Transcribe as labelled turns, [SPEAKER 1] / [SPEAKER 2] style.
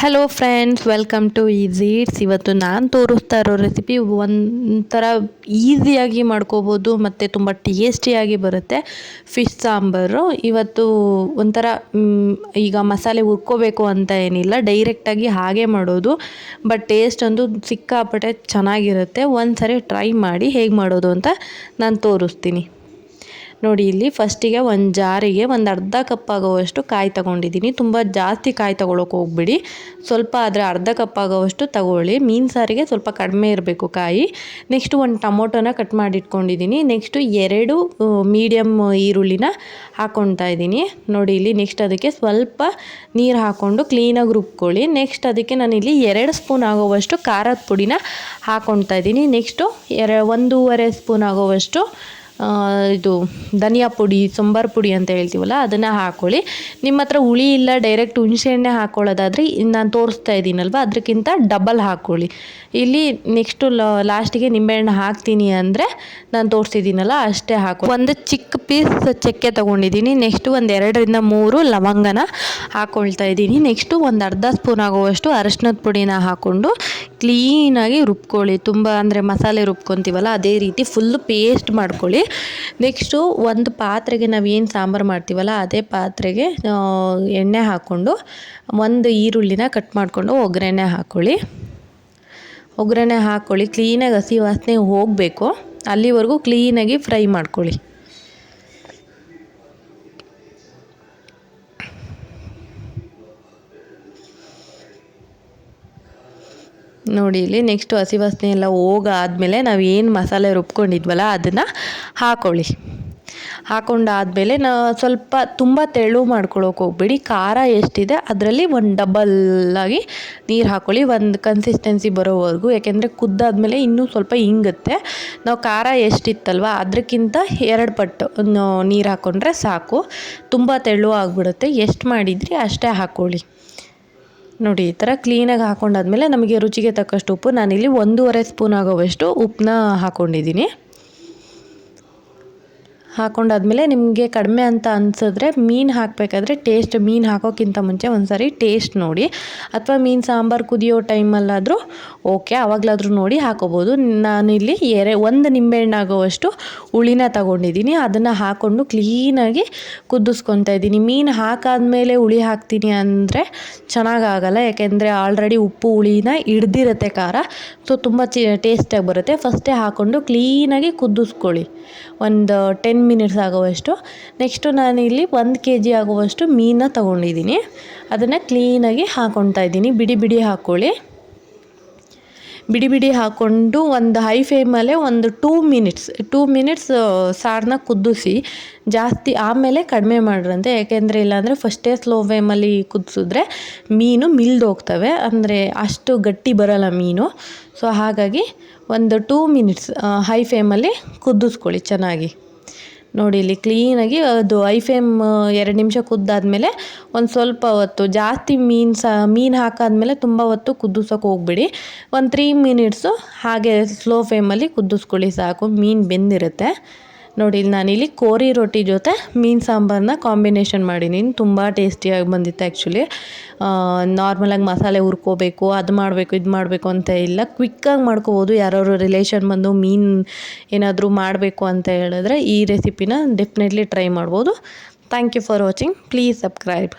[SPEAKER 1] Hello friends welcome to easy eats ಇವತ್ತು ನಾನು ತೋರಿಸ್ತಾ ಇರೋ ರೆಸಿಪಿ ಒಂಥರ ಈಸಿಯಾಗಿ ಮಾಡ್ಕೋಬೋದು, ಮತ್ತು ತುಂಬ ಟೇಸ್ಟಿಯಾಗಿ ಬರುತ್ತೆ. ಫಿಶ್ ಸಾಂಬಾರು. ಇವತ್ತು ಒಂಥರ ಈಗ ಮಸಾಲೆ ಹುರ್ಕೋಬೇಕು ಅಂತ ಏನಿಲ್ಲ ಡೈರೆಕ್ಟಾಗಿ ಹಾಗೆ ಮಾಡೋದು. ಬಟ್ ಟೇಸ್ಟ್ ಒಂದು ಸಿಕ್ಕಾಪಟ್ಟೆ ಚೆನ್ನಾಗಿರುತ್ತೆ. ಒಂದು ಸರಿ ಟ್ರೈ ಮಾಡಿ ಹೇಗೆ ಮಾಡೋದು ಅಂತ ನಾನು ತೋರಿಸ್ತೀನಿ. ನೋಡಿ, ಇಲ್ಲಿ ಫಸ್ಟಿಗೆ ಒಂದು ಜಾರಿಗೆ ಒಂದು ಅರ್ಧ ಕಪ್ ಆಗೋವಷ್ಟು ಕಾಯಿ ತಗೊಂಡಿದ್ದೀನಿ. ತುಂಬ ಜಾಸ್ತಿ ಕಾಯಿ ತಗೊಳಕ್ಕೆ ಹೋಗ್ಬಿಡಿ. ಸ್ವಲ್ಪ ಆದರೆ ಅರ್ಧ ಕಪ್ ಆಗೋವಷ್ಟು ತಗೊಳ್ಳಿ. ಮೀನು ಸಾರಿಗೆ ಸ್ವಲ್ಪ ಕಡಿಮೆ ಇರಬೇಕು ಕಾಯಿ. ನೆಕ್ಸ್ಟು ಒಂದು ಟೊಮೊಟೊನ ಕಟ್ ಮಾಡಿಟ್ಕೊಂಡಿದ್ದೀನಿ. ನೆಕ್ಸ್ಟು ಎರಡು ಮೀಡಿಯಮ್ ಈರುಳ್ಳಿನ ಹಾಕ್ಕೊಳ್ತಾ ಇದ್ದೀನಿ. ನೋಡಿ, ಇಲ್ಲಿ ನೆಕ್ಸ್ಟ್ ಅದಕ್ಕೆ ಸ್ವಲ್ಪ ನೀರು ಹಾಕ್ಕೊಂಡು ಕ್ಲೀನಾಗಿ ರುಬ್ಕೊಳ್ಳಿ. ನೆಕ್ಸ್ಟ್ ಅದಕ್ಕೆ ನಾನಿಲ್ಲಿ ಎರಡು ಸ್ಪೂನ್ ಆಗೋವಷ್ಟು ಖಾರದ ಪುಡಿನ ಹಾಕ್ಕೊಳ್ತಾ ಇದ್ದೀನಿ. ನೆಕ್ಸ್ಟು ಎರ, ಒಂದೂವರೆ ಸ್ಪೂನ್ ಆಗೋವಷ್ಟು ಇದು ಧನಿಯಾ ಪುಡಿ, ಸಂಬಾರ್ ಪುಡಿ ಅಂತ ಹೇಳ್ತೀವಲ್ಲ, ಅದನ್ನು ಹಾಕ್ಕೊಳ್ಳಿ ನಿಮ್ಮ ಹತ್ರ ಹುಳಿ ಇಲ್ಲ ಡೈರೆಕ್ಟ್ ಹುಣಸೆಹಣ್ಣೆ ಹಾಕ್ಕೊಳ್ಳೋದಾದರೆ ನಾನು ತೋರಿಸ್ತಾ ಇದ್ದೀನಲ್ವ ಅದಕ್ಕಿಂತ ಡಬಲ್ ಹಾಕ್ಕೊಳ್ಳಿ ಇಲ್ಲಿ ನೆಕ್ಸ್ಟು ಲಾಸ್ಟಿಗೆ ನಿಂಬೆಹಣ್ಣು ಹಾಕ್ತೀನಿ ಅಂದರೆ ನಾನು ತೋರಿಸಿದ್ದೀನಲ್ಲ, ಅಷ್ಟೇ ಹಾಕು ಒಂದು ಚಿಕ್ಕ ಪೀಸ್ ಚಕ್ಕೆ ತೊಗೊಂಡಿದ್ದೀನಿ ನೆಕ್ಸ್ಟು ಒಂದು ಎರಡರಿಂದ ಮೂರು ಲವಂಗನ ಹಾಕ್ಕೊಳ್ತಾ ಇದ್ದೀನಿ. ನೆಕ್ಸ್ಟು ಒಂದು ಅರ್ಧ ಸ್ಪೂನ್ ಆಗುವಷ್ಟು ಅರಶಿನದ ಪುಡಿನ ಹಾಕ್ಕೊಂಡು ಕ್ಲೀನಾಗಿ ರುಬ್ಕೊಳ್ಳಿ. ತುಂಬ ಅಂದರೆ ಮಸಾಲೆ ರುಬ್ಕೊತೀವಲ್ಲ, ಅದೇ ರೀತಿ ಫುಲ್ಲು ಪೇಸ್ಟ್ ಮಾಡ್ಕೊಳ್ಳಿ. ನೆಕ್ಸ್ಟು ಒಂದು ಪಾತ್ರೆಗೆ ನಾವು ಏನು ಸಾಂಬಾರು ಮಾಡ್ತೀವಲ್ಲ, ಅದೇ ಪಾತ್ರೆಗೆ ಎಣ್ಣೆ ಹಾಕ್ಕೊಂಡು, ಒಂದು ಈರುಳ್ಳಿನ ಕಟ್ ಮಾಡಿಕೊಂಡು ಒಗ್ಗರಣೆ ಹಾಕ್ಕೊಳ್ಳಿ ಒಗ್ಗರಣೆ ಹಾಕ್ಕೊಳ್ಳಿ ಕ್ಲೀನಾಗಿ ಹಸಿ ವಾಸನೆ ಹೋಗಬೇಕು. ಅಲ್ಲಿವರೆಗೂ ಕ್ಲೀನಾಗಿ ಫ್ರೈ ಮಾಡ್ಕೊಳ್ಳಿ. ನೋಡಿ, ಇಲ್ಲಿ ನೆಕ್ಸ್ಟು ಹಸಿ ವಾಸನೆ ಎಲ್ಲ ಹೋಗಾದ್ಮೇಲೆ ನಾವು ಏನು ಮಸಾಲೆ ರುಬ್ಕೊಂಡಿದ್ವಲ್ಲ ಅದನ್ನು ಹಾಕ್ಕೊಳ್ಳಿ ಹಾಕೊಂಡಾದಮೇಲೆ ನಾ ಸ್ವಲ್ಪ ತುಂಬ ತೆಳು ಮಾಡ್ಕೊಳ್ಳೋಕೆ ಹೋಗ್ಬೇಡಿ. ಖಾರ ಎಷ್ಟಿದೆ ಅದರಲ್ಲಿ ಒಂದು ಡಬಲ್ಲಾಗಿ ನೀರು ಹಾಕ್ಕೊಳ್ಳಿ ಒಂದು ಕನ್ಸಿಸ್ಟೆನ್ಸಿ ಬರೋವರೆಗೂ. ಯಾಕೆಂದರೆ ಕುದ್ದಾದಮೇಲೆ ಇನ್ನೂ ಸ್ವಲ್ಪ ಹಿಂಗುತ್ತೆ ನಾವು ಖಾರ ಎಷ್ಟಿತ್ತಲ್ವ ಅದಕ್ಕಿಂತ ಎರಡು ಪಟ್ಟು ನೀರು ಹಾಕ್ಕೊಂಡ್ರೆ ಸಾಕು. ತುಂಬ ತೆಳು ಆಗಿಬಿಡುತ್ತೆ. ಎಷ್ಟು ಮಾಡಿದ್ರಿ ಅಷ್ಟೇ ಹಾಕ್ಕೊಳ್ಳಿ ನೋಡಿ, ಈ ಥರ ಕ್ಲೀನಾಗಿ ಹಾಕೊಂಡಾದ್ಮೇಲೆ ನಮಗೆ ರುಚಿಗೆ ತಕ್ಕಷ್ಟು ಉಪ್ಪು ನಾನಿಲ್ಲಿ ಒಂದೂವರೆ ಸ್ಪೂನ್ ಆಗೋವಷ್ಟು ಉಪ್ಪನ್ನ ಹಾಕ್ಕೊಂಡಿದ್ದೀನಿ ಹಾಕೊಂಡಾದ್ಮೇಲೆ ನಿಮಗೆ ಕಡಿಮೆ ಅಂತ ಅನಿಸಿದ್ರೆ ಮೀನು ಹಾಕಬೇಕಾದ್ರೆ ಟೇಸ್ಟ್ ಮೀನು ಹಾಕೋಕ್ಕಿಂತ ಮುಂಚೆ ಒಂದು ಸಾರಿ ಟೇಸ್ಟ್ ನೋಡಿ. ಅಥವಾ ಮೀನು ಸಾಂಬಾರು ಕುದಿಯೋ ಟೈಮಲ್ಲಾದರೂ ಓಕೆ ಆವಾಗಲಾದರೂ ನೋಡಿ ಹಾಕೋಬೋದು. ನಾನಿಲ್ಲಿ ಎರೆ, ಒಂದು ನಿಂಬೆಹಣ್ಣಾಗುವಷ್ಟು ಹುಳಿನ ತಗೊಂಡಿದ್ದೀನಿ ಅದನ್ನು ಹಾಕ್ಕೊಂಡು ಕ್ಲೀನಾಗಿ ಕುದಿಸ್ಕೊತಾ ಇದ್ದೀನಿ. ಮೀನು ಹಾಕಾದ್ಮೇಲೆ ಹುಳಿ ಹಾಕ್ತೀನಿ ಅಂದರೆ ಚೆನ್ನಾಗಾಗಲ್ಲ. ಯಾಕೆಂದರೆ ಆಲ್ರೆಡಿ ಉಪ್ಪು, ಹುಳಿನ ಹಿಡ್ದಿರುತ್ತೆ ಖಾರ. ಸೊ ತುಂಬ ಚಿ ಟೇಸ್ಟಾಗಿ ಬರುತ್ತೆ. ಫಸ್ಟೇ ಹಾಕ್ಕೊಂಡು ಕ್ಲೀನಾಗಿ ಕುದಿಸ್ಕೊಳ್ಳಿ. ಒಂದು ಟೆನ್ ಮಿನಿಟ್ಸ್ ಆಗುವಷ್ಟು. ನೆಕ್ಸ್ಟು ನಾನಿಲ್ಲಿ ಒಂದು ಕೆ ಜಿ ಆಗುವಷ್ಟು ಮೀನನ್ನ ತೊಗೊಂಡಿದ್ದೀನಿ. ಅದನ್ನು ಕ್ಲೀನಾಗಿ ಹಾಕ್ಕೊಳ್ತಾ ಇದ್ದೀನಿ. ಬಿಡಿ ಬಿಡಿ ಹಾಕ್ಕೊಳ್ಳಿ ಬಿಡಿ ಬಿಡಿ ಹಾಕ್ಕೊಂಡು ಒಂದು ಹೈ ಫ್ಲೇಮಲ್ಲೇ ಒಂದು ಟೂ ಮಿನಿಟ್ಸ್ ಟೂ ಮಿನಿಟ್ಸ್ ಸಾರನ್ನ ಕುದಿಸಿ ಜಾಸ್ತಿ ಆಮೇಲೆ ಕಡಿಮೆ ಮಾಡ್ರಂತೆ. ಯಾಕೆಂದರೆ ಇಲ್ಲಾಂದರೆ ಫಸ್ಟೇ ಸ್ಲೋ ಫ್ಲೇಮಲ್ಲಿ ಕುದಿಸಿದ್ರೆ ಮೀನು ಮಿಲ್ದೋಗ್ತವೆ ಅಂದರೆ ಅಷ್ಟು ಗಟ್ಟಿ ಬರಲ್ಲ ಮೀನು. ಸೊ ಹಾಗಾಗಿ ಒಂದು ಟೂ ಮಿನಿಟ್ಸ್ ಹೈ ಫ್ಲೇಮಲ್ಲಿ ಕುದಿಸ್ಕೊಳ್ಳಿ ಚೆನ್ನಾಗಿ. ನೋಡಿ ಇಲ್ಲಿ ಕ್ಲೀನಾಗಿ ಅದು ಐ ಫೇಮ್ ಎರಡು ನಿಮಿಷ ಕುದ್ದಾದಮೇಲೆ ಒಂದು ಸ್ವಲ್ಪ ಹೊತ್ತು, ಜಾಸ್ತಿ ಮೀನು ಸಹ ಮೀನು ಹಾಕಾದ್ಮೇಲೆ ತುಂಬ ಹೊತ್ತು ಕುದಿಸೋಕೆ ಹೋಗ್ಬಿಡಿ. ಒಂದು ತ್ರೀ ಮಿನಿಟ್ಸು ಹಾಗೆ ಸ್ಲೋ ಫ್ಲೇಮಲ್ಲಿ ಕುದಿಸ್ಕೊಳ್ಳಿ ಸಾಕು, ಮೀನು ಬೆಂದಿರುತ್ತೆ. ನೋಡಿ, ಇಲ್ಲಿ ನಾನಿಲ್ಲಿ ಕೋರಿ ರೊಟ್ಟಿ ಜೊತೆ ಮೀನು ಸಾಂಬಾರನ್ನ ಕಾಂಬಿನೇಷನ್ ಮಾಡಿದ್ದೀನಿ ತುಂಬ ಟೇಸ್ಟಿಯಾಗಿ ಬಂದಿತ್ತು ಆ್ಯಕ್ಚುಲಿ ನಾರ್ಮಲಾಗಿ ಮಸಾಲೆ ಹುರ್ಕೋಬೇಕು, ಅದು ಮಾಡಬೇಕು, ಇದು ಮಾಡಬೇಕು ಅಂತ ಇಲ್ಲ. ಕ್ವಿಕ್ಕಾಗಿ ಮಾಡ್ಕೋಬೋದು. ಯಾರಾದ್ರು ರಿಲೇಷನ್ ಬಂದು ಮೀನು ಏನಾದರೂ ಮಾಡಬೇಕು ಅಂತ ಹೇಳಿದ್ರೆ ಈ ರೆಸಿಪಿನ ಡೆಫಿನೆಟ್ಲಿ ಟ್ರೈ ಮಾಡ್ಬೋದು. Thank you for watching please subscribe